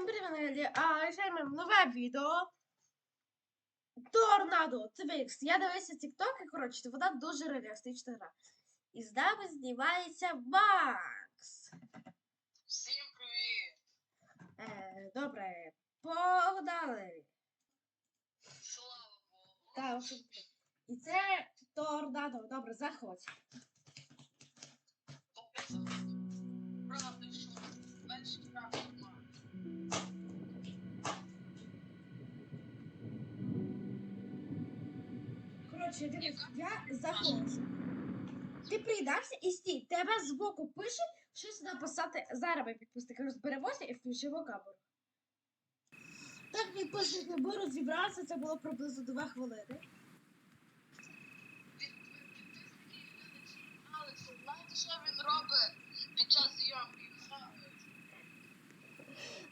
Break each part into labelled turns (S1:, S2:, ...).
S1: Всім привіт, а ще маємо нове відео. Торнадо, це Вікс. Я дивився TikTok і, коротше, вона дуже реалістична гра. І з нами знімається Макс.
S2: Всім привіт!
S1: Е, добре, погнали.
S2: Слава Богу!
S1: Так. І це торнадо. Добре, заходь. Коротше, дивись, я заходжу. Ти приїдався і стій. Тебе збоку пише, щось написати. Зараз ми підписники розберемося і включимо камеру. Так, підписники, ми розібралися, це було приблизно 2 хвилини.
S2: Алекса, знаєте, що він робить під час зйомки?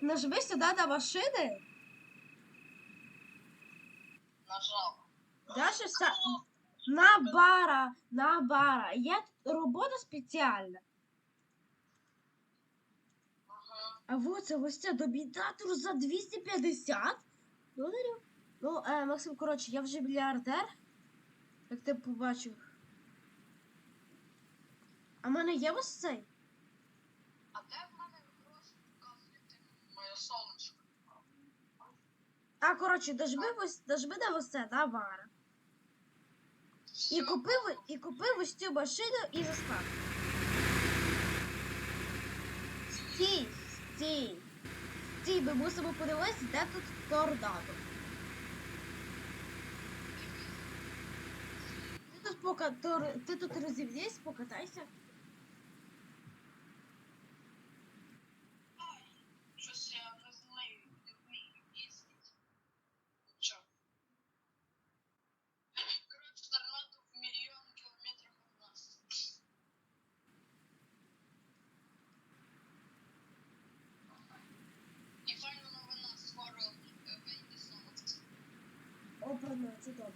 S1: Нажми сюди на машини.
S2: Нажав.
S1: Дальше ста... на бара, на бара. Є робота спеціальна. А вот це ось це домінатор за 250 доларів. Ну, е, Максим, коротше, я вже мільярдер. Як ти побачив. А в мене є ось цей?
S2: А де в мене показуєте моє сонечко?
S1: А, коротше, дожми ось, дожми на ось це, на бара. І купив, і купив ось цю машину і заспав. Стій, стій. Стій, ми мусимо подивитися, де тут торнадо. Ти тут пока ти тут розівнись, покатайся.
S2: Щось я не знаю, не вмію їздити. Нічого. Коротше, торнадо в мільйон кілометрів від нас. І файна новина, скоро е, вийде сонце.
S1: Опа, ну, це добре.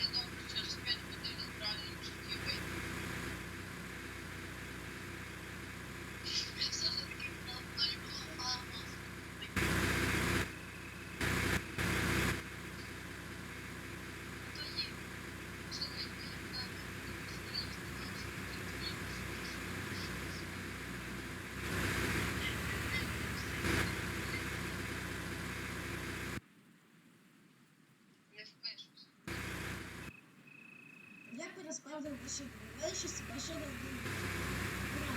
S2: Я думаю, через 5 годин в реальному житті вийде. Я все-таки плотно і благо. То є. Слухайте, я так Не впишусь.
S1: Я машину. Величість машина буде. Ура!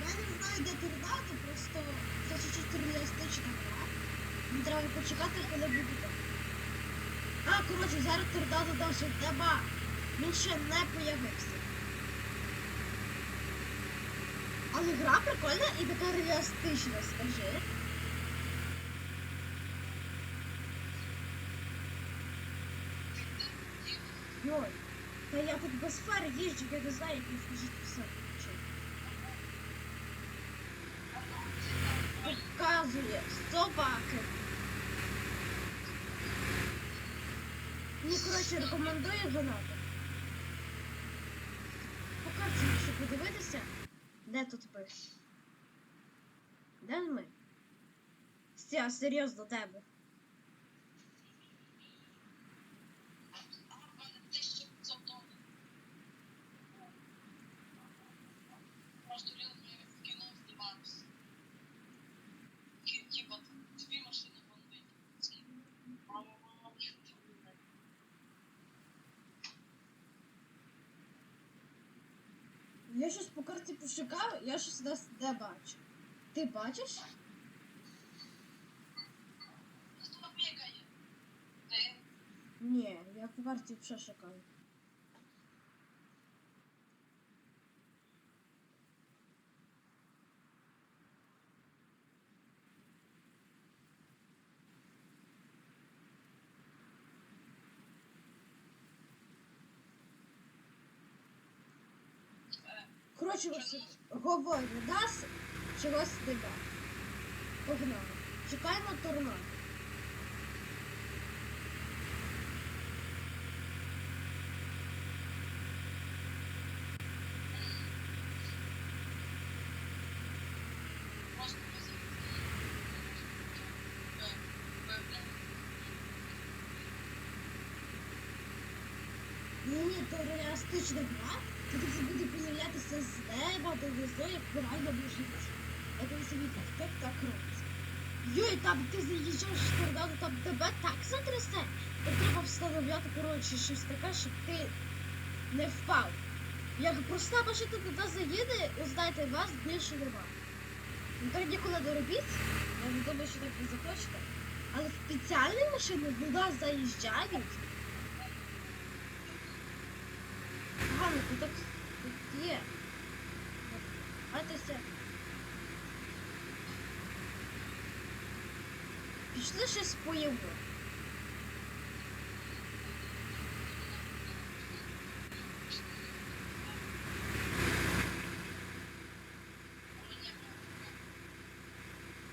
S1: Я не знаю, де торнадо, просто це чуть-чуть реалістична гра. Треба почекати, коли буде так. А, коротше, зараз торнадо досить нема. Він ще не появився. Але гра прикольна і така реалістична, скажи. Йой, та я тут без їжджу, я не знаю, як їх скажіть писати. Показує собаки. Мені, коротше, рекомендує гранату. Показує, якщо подивитися, де тут ми. Де ми? Стя, серйозно, де ми?
S2: Просто реально в кіно здавався. Типа, дві машини бомбить.
S1: Я щось по карті пошукав, я щось десь не бачу. Ти бачиш?
S2: Хто бігає? Ти?
S1: Ні, я по карті вже шукаю. Коротше, говорю, нас чогось нема. Погнали. Чекаємо торнадо. Ні, ні, то реалістична гра, то це буде появлятися з неба до внизу, реальному житті. Я тобі собі кажу, як так робиться. Йой, там ти заїжджаєш в там тебе так затрясе. То треба встановляти, коротше, щось таке, щоб ти не впав. Як проста машина туди заїде, ви знаєте, вас більше нема. Ну так ніколи не робіть, я не думаю, що так ви захочете. Але спеціальні машини нас заїжджають. Ганна, ти так тут є. Гайтеся. Пішли щось поїмо.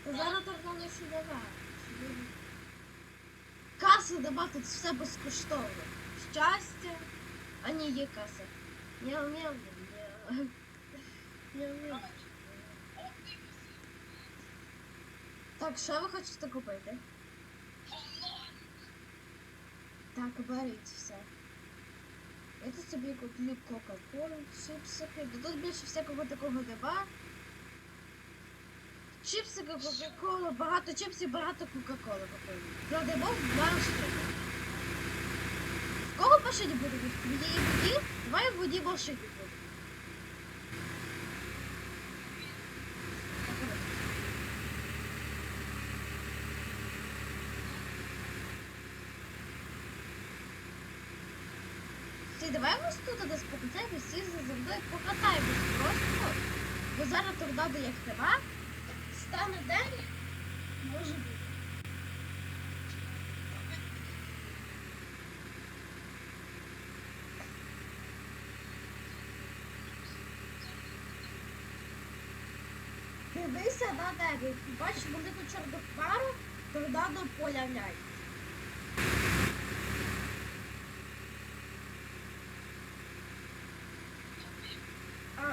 S1: Зараз так нам. Каса нема, тут все безкоштовно. Щастя. А ні, є каса. Мяу мяу Так, що ви хочете купити? Так, беріть все. Я тут собі куплю Кока-Колу, чипсики. Ну, Тут більше всякого такого нема. Чипсики, Кока-Кола, багато чипсів, багато Кока-Коли купили. Кладемо в два штуки. В кого машині буде? В твоєї воді? Давай в воді машині буде. Так, давай. Ми тут десь покатаємо, всі за мною покатаємось просто. Бо зараз торнадо як нема. Стане день, може бути. Дивися на небі. Бачиш, велику чорну хмару, торнадо появляється.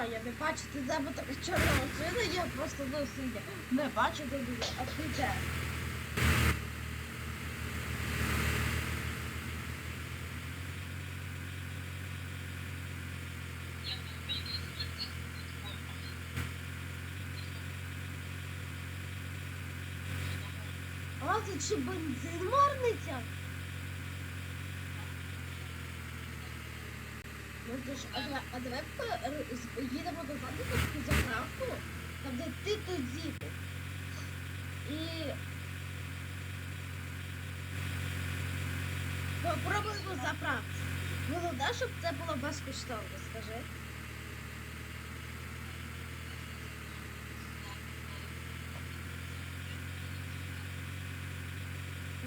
S1: А, я не бачу, ти тебе така чорна машина, я просто сидя. Не бачу де буде, а ти де? Чи бензин марниться? Ж, а, давай- з- їдемо на таку заправку, там де ти тоді. був. І попробуємо заправку. Головне, щоб це було безкоштовно, скажи.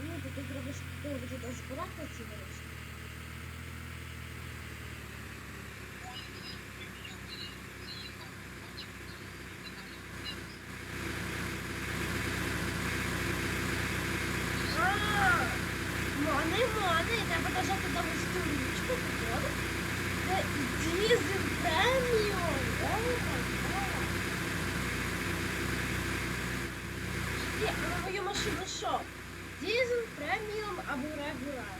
S1: Ну, ти треба ж туди збирати ці гроші. Мони, мони, треба нажати на ось цю ручку, походу. Це дізель преміум. О май гад. Ні, а на мою машину що? Дізель преміум або регуляр.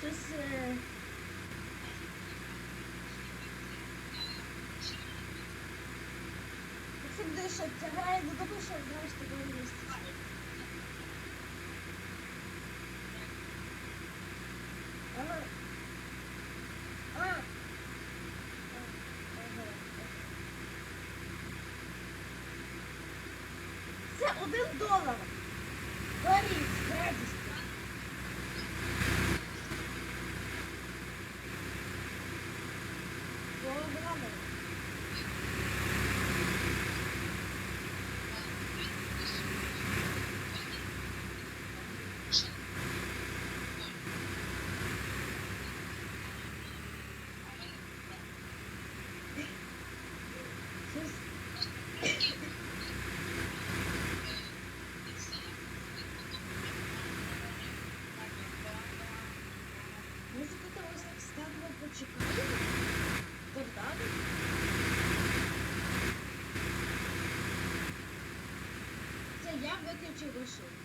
S1: Щось... е, Це грає до того, що такого місця. Ага. А. Ага. Один долар. чи поїде? Це я виключив машину.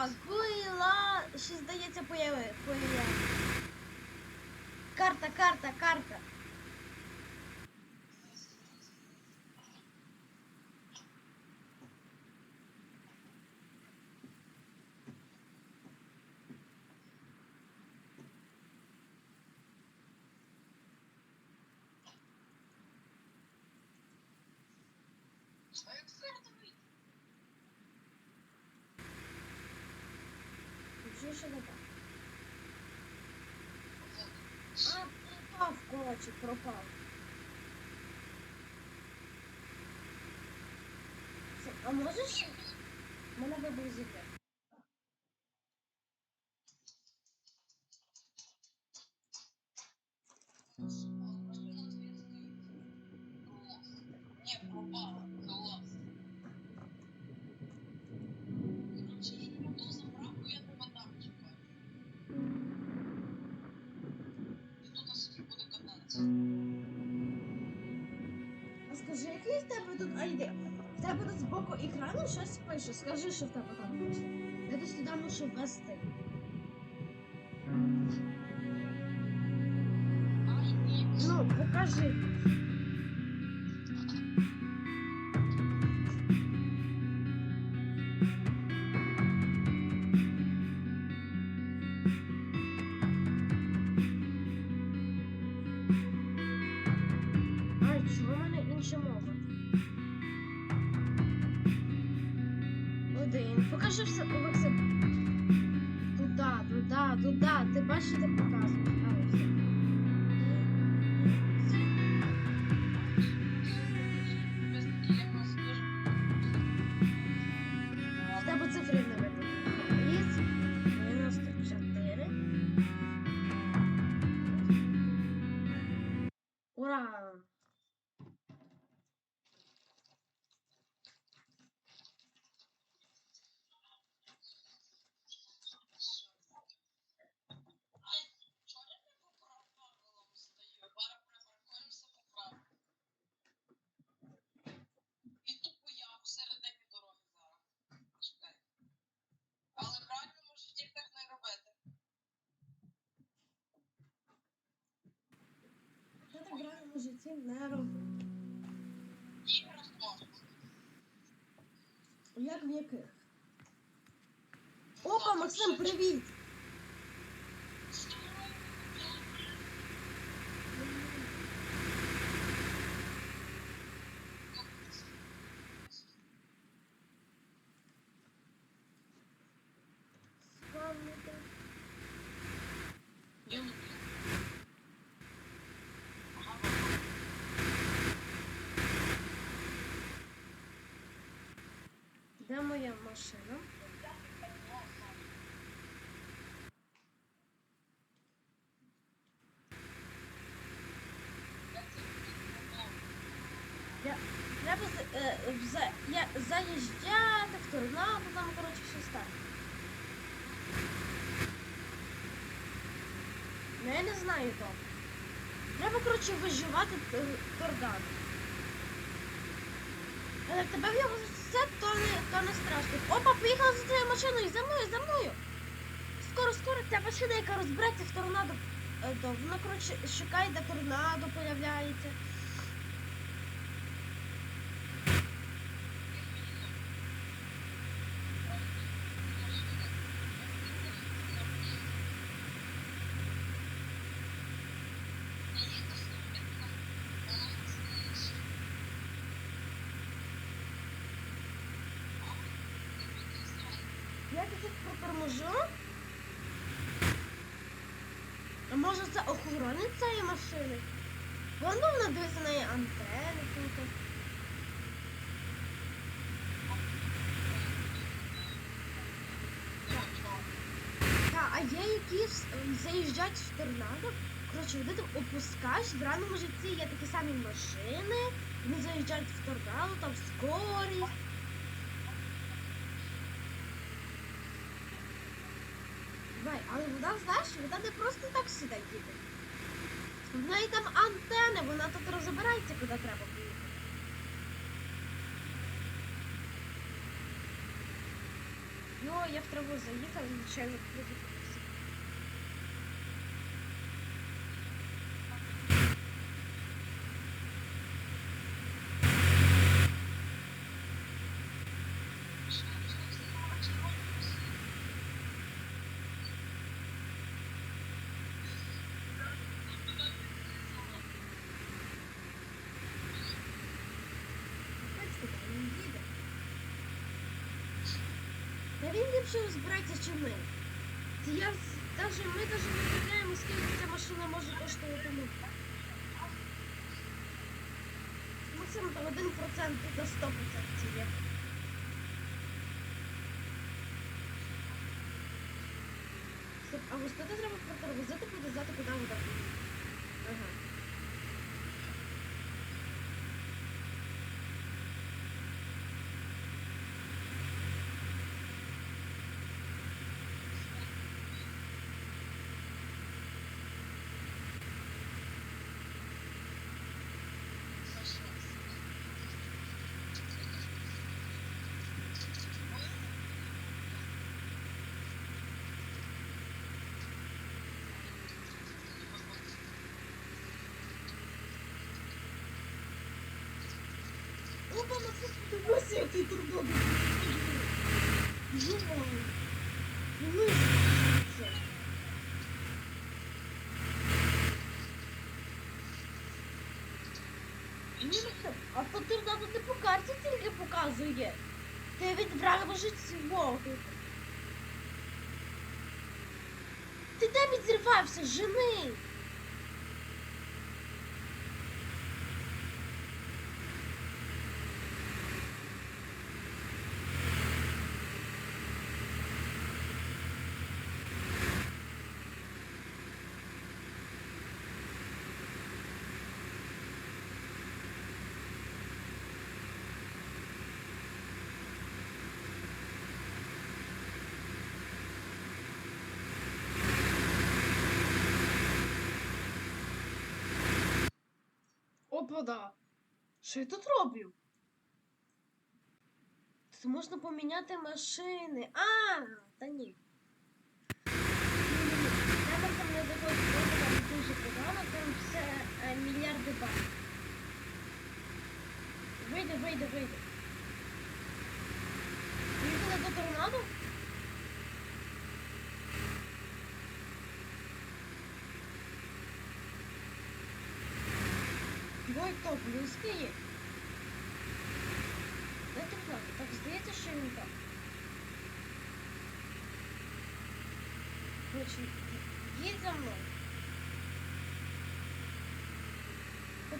S1: Так, була, ще здається, появи. появи. Карта, карта, карта. більше. А, пропав, коротше, пропав. Все, а можеш? Мене вибив
S2: зіграти. пенсіонером. Як
S1: в яких? Опа, Максим, привіт! машину. Треба заїжджати в турнаму, там, короче, все так. Ну я не знаю то. Треба, короче, виживати е, тордан. Але тебе в його це то не, то не страшно. Опа, поїхала за твоєю машиною, за мною, за мною. Скоро, скоро ця машина, яка розбереться в торнадо. Вона, е, ну, коротше, шукає, де торнадо появляється. Я тут проторможу. А може це охоронець цієї машини? Воно на її антени тут. А є якісь ем, заїжджають в торнадо. Коротше, вони там опускаєш, в реальному житті є такі самі машини, вони заїжджають в торнадо, там скорість. Давай, але вона, знаєш, вона не просто так сюди їде. В неї там антени, вона тут розбирається, куди треба поїхати. Ну, я в траву заїхав, звичайно, приїхався. Бачите, там він їде. Ліпше розбирається, чим ми. Я даже, ми навіть не уявляємо, скільки ця машина може коштувати. Ну, максимум там 1% до 100% є. Стоп, а ось туди треба протормозити, показати, куди вода поїде. Ага. Опа, Максим, дивися, який турбо. Жувай. Дивись. це. Ні, Максим, а то торнадо не по карті тільки показує. Ти відображиш свого. Ти де відзривався, жени? Опа. Що я тут роблю? Тут можна поміняти машини. А, та ні. Треба там не доходить, там дуже погано, там все е, мільярди баксів. Вийде, вийде, вийде. Поїхали до торнадо? Бой то близький є. Де торнадо? Так здається, що він там. Короче, їдь за мною. По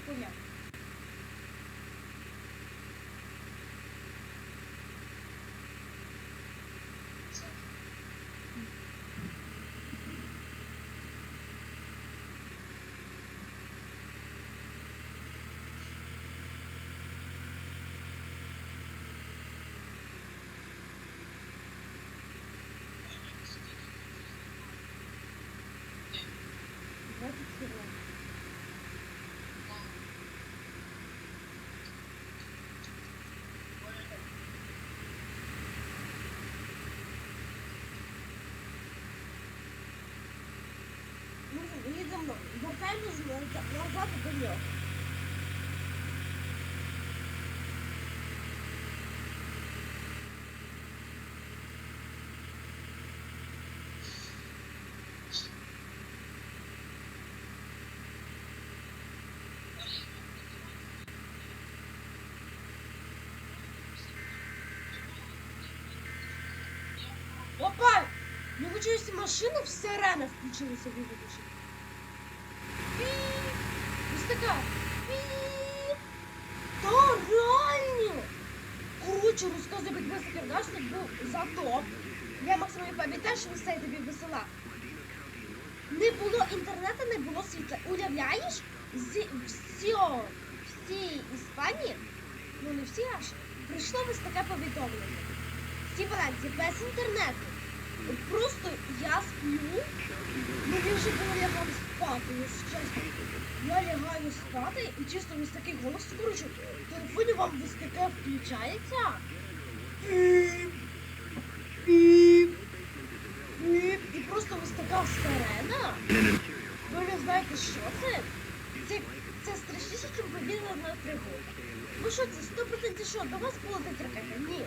S1: потім вертаємось назад до нього. Опа! Ну ви чуєте машину, сирена включилася вибачте. Така. Та реально! Коротше, розказує підписникам наш це був затоп. Я максимум пам'ятаю, що все тобі весела. Не було інтернету, не було світла. Уявляєш? З всьо, всій Іспанії, ну не всі аж, прийшло ось таке повідомлення. Всі Валенції без інтернету. Просто я сплю, мені вже було лягати спати, якщо чесно. Я лягаю спати і чисто ось такий голос скручу. Телефоні вам таке включається. Піп, піп, піп. І просто ось така сирена. Ви не знаєте, що це? Це, це страшніше, ніж повірила на тривогу. Ну що це, 100% що, до вас не трикати? Ні.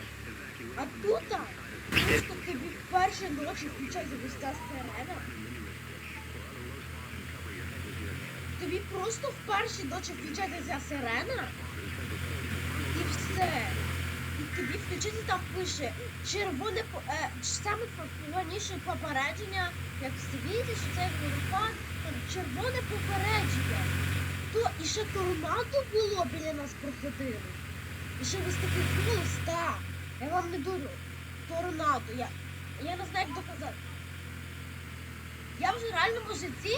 S1: А тут так, просто тобі в перші ночі включається ось сирена. Тобі просто в перші ночі включається ця сирена. І все. І тобі включиться там пише червоне е, саме раніше попередження, як в світі, що це водопад, там червоне попередження. То і ще торнадо було біля нас проходило. І ще ось такий голос, так. Я вам не дурю. Торнадо. Я, я не знаю, як доказати. Я вже в реальному житті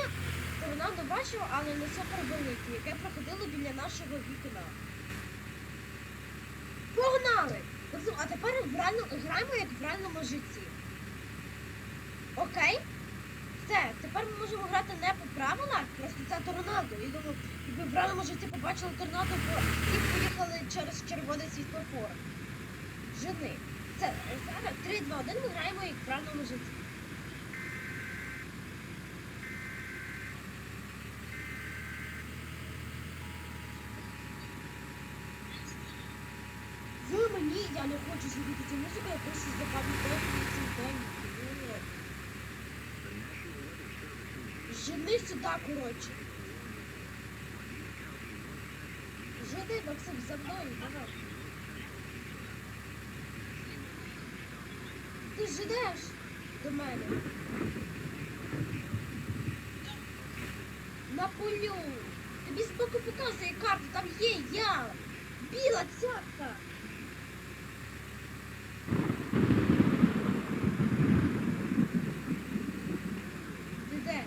S1: торнадо бачив, але не супервелике, яке проходило біля нашого вікна. Погнали! А тепер в реально, граємо як в реальному житті. Окей? Все, тепер ми можемо грати не по правилах, просто це торнадо. І думаю, якби в реальному житті побачили торнадо, бо всі поїхали через червоний світлофор. Жени. Це зараз 3, 2, 1 ми граємо як в реальному житті. Ви мені, я не хочу слухати цю музику, я просто запам'ятовую цей день. Жени сюди, коротше. Жени, Максим, за мною, давай. Ти ж до мене. На полю. Тобі збоку показує карту, там є я. Біла цятка. Ти де?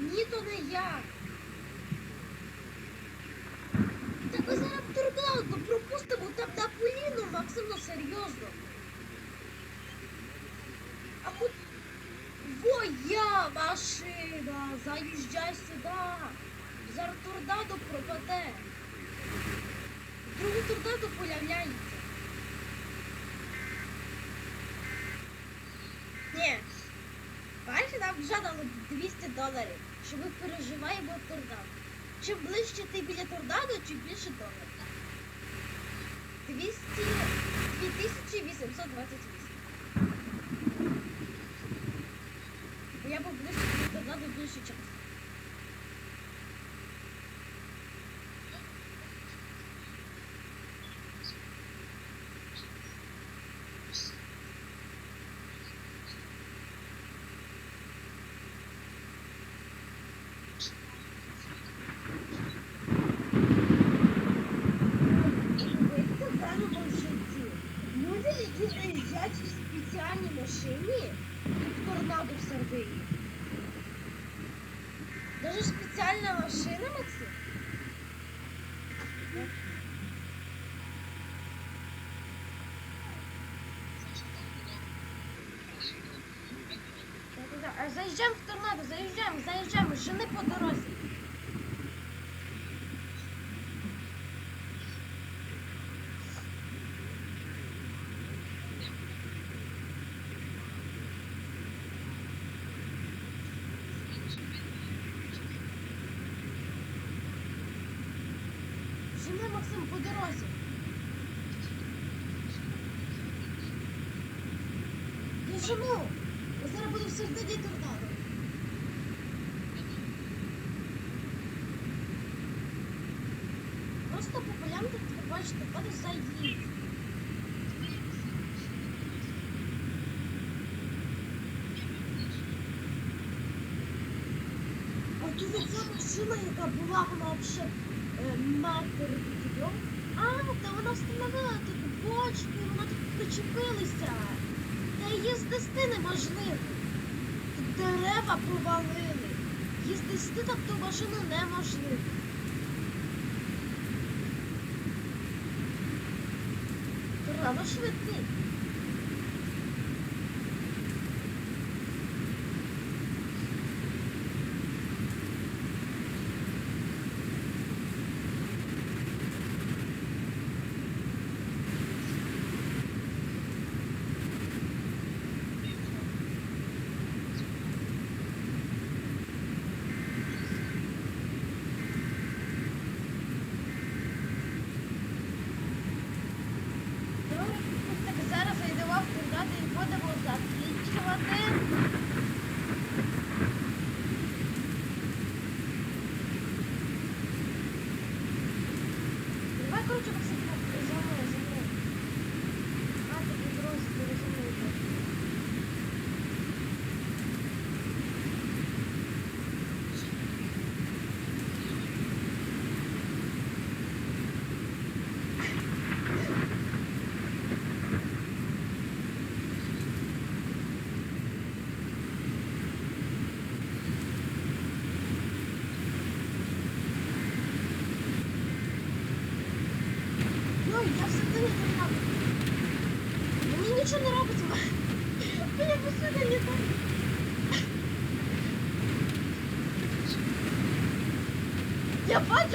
S1: Ні, то не я. Так ми зараз торнадо пропустимо там на поліну, Максим, ну серйозно. А куди? Во я машина, заїжджай сюди. Зараз торнадо пропаде. Другий торнадо появляється. Ні. Бачите, нам вже дали 200 доларів, що ми переживаємо торнадо. Чим ближче ти біля торнадо, чим більше доларів. 200... 2828. Я був ближче до торнадо більше часу. В даному житті люди, які заїжджають в спеціальній машині, як торнадо в Сербії. Даже Максим. Заїжджаємо в торнадо, заїжджаємо, заїжджаємо, жени по дорозі. Дуже ця машина, яка була, вона ще метр підйом. А, та вона встановила таку бочку, вона тут причепилася. Та її здести неможливо. Тут дерева провалили. Її здести так ту тобто машину неможливо. Треба швидкий. যাচ্ছি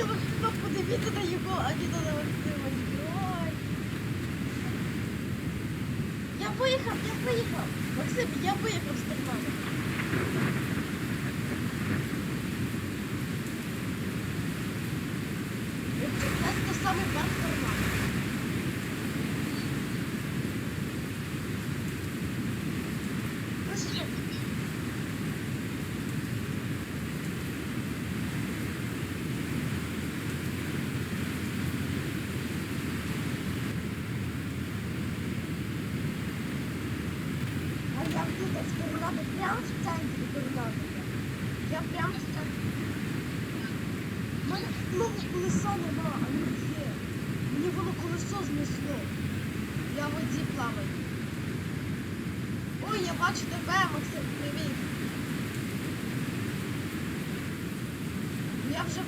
S1: Дивіться, подивіться на його, а діда на Максима. Я поїхав, я поїхав. Максим, я поїхав з Тернами. Я вже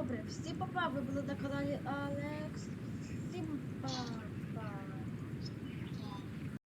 S1: добре. Всі поправи були на каналі, але...